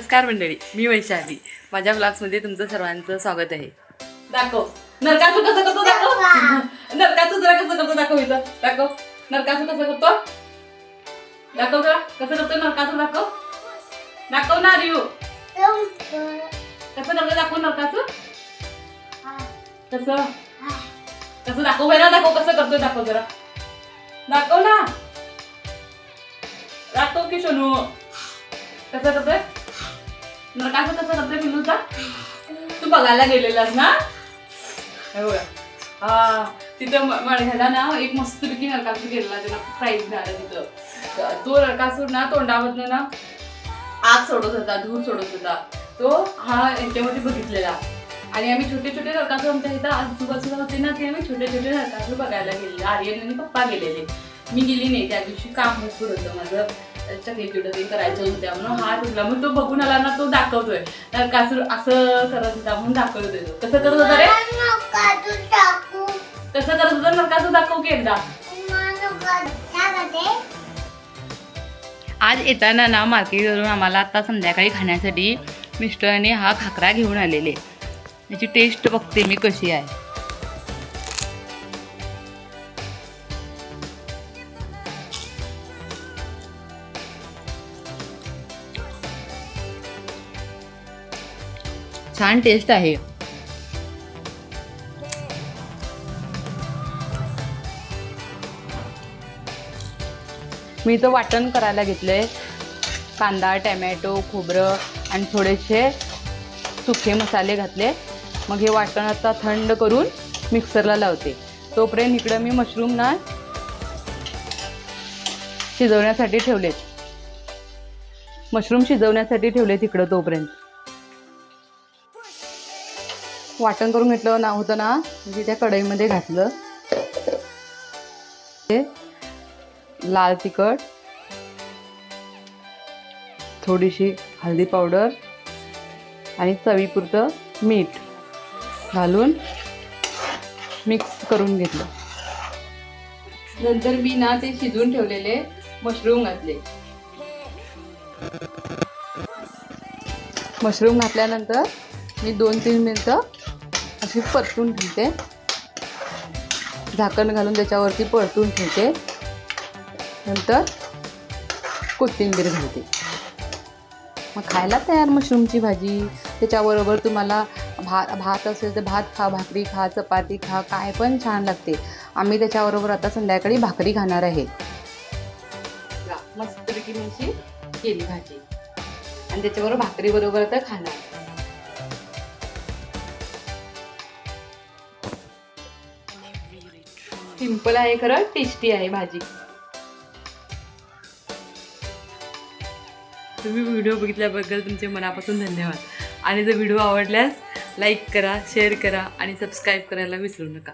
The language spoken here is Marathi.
नमस्कार मंडळी मी वैशाली. माझ्या ब्लॉग्समध्ये तुमचं सर्वांचं स्वागत आहे. दाखव. नरकासू कसं करतो दाखव. नरकासू जरा कसं करतो दाखव इथं. दाखव. नरकासू कसं करतो? दाखव का कसं करतो नरकासू दाखव. दाखव ना रिओ कसं करतो दाखव नरकासू कसं? कसं दाखव बरं दाखव कसं करतो दाखव जरा. दाखव ना. दाखव की शोनू कसं करतोय? नरकासू कसं करतोय पिलूचा तू बघायला गेलेलास ना? हे बघा. हा तिथं मळघ्याला ना एक मस्तपैकी नरकासूर गेलेला त्याला प्राईज मिळाला तिथं. तो नरकासूर ना तोंडामधनं ना आग सोडत होता धूर सोडत होता. तो हा यांच्यामध्ये बघितलेला. आणि आम्ही छोटे छोटे नरकासूर आमच्या इथं आजूबाजूला होते ना ते आम्ही छोटे छोटे नरकासूर बघायला गेलेले. आर्यन आणि पप्पा गेलेले. मी गेली नाही त्या दिवशी काम भरपूर होतं माझं. चकली करायचं होतं त्यामुळं हात उठला मग तो बघून आला ना तो दाखवतोय. नरकासूर असं करत होता म्हणून दाखवतोय तो कसं करत होता रे? कसं करत होता? नरकासूर दाखव की एकदा. आज येताना ना मार्केटवरून आम्हाला आता संध्याकाळी खाण्यासाठी मिस्टरांनी हा खाकरा घेऊन आलेले. याची टेस्ट बघते मी कशी आहे. छान टेस्ट आहे. मी तर वाटण करायला घेतले कांदा टॅमॅटो खोबरं आणि थोडेसे सुखे मसाले घातले. मग हे वाटण आता थंड करून मिक्सरला लावते. तोपर्यंत इकडं मी मशरूम ना शिजवण्यासाठी ठेवलेत. मशरूम शिजवण्यासाठी ठेवले तिकडं तोपर्यंत. वाटण करून घेतलं ना होतं ना म्हणजे त्या कढईमध्ये घातलं. ते लाल तिखट थोडीशी हळदी पावडर आणि चवीपुरतं मीठ घालून मिक्स करून घेतलं. नंतर मी ना ते शिजवून ठेवलेले मशरूम घातले. मशरूम घातल्यानंतर मी दोन तीन मिनटं अशी परतून ठेवते. झाकण घालून त्याच्यावरती परतून ठेवते. नंतर कोथिंबीर घालते. मग खायला तयार मशरूमची भाजी. त्याच्याबरोबर तुम्हाला भात भात असेल तर भात खा भाकरी खा चपाती खा काय पण छान लागते. आम्ही त्याच्याबरोबर आता संध्याकाळी भाकरी खाणार आहे. मस्तपैकी मी अशी केली भाजी. आणि त्याच्याबरोबर भाकरीबरोबर आता खाणार. सिंपल आहे खरं टेस्टी आहे भाजी. तुम्ही व्हिडिओ बघितल्याबद्दल तुमचे मनापासून धन्यवाद. आणि जर व्हिडिओ आवडल्यास लाईक करा शेअर करा आणि सबस्क्राईब करायला विसरू नका.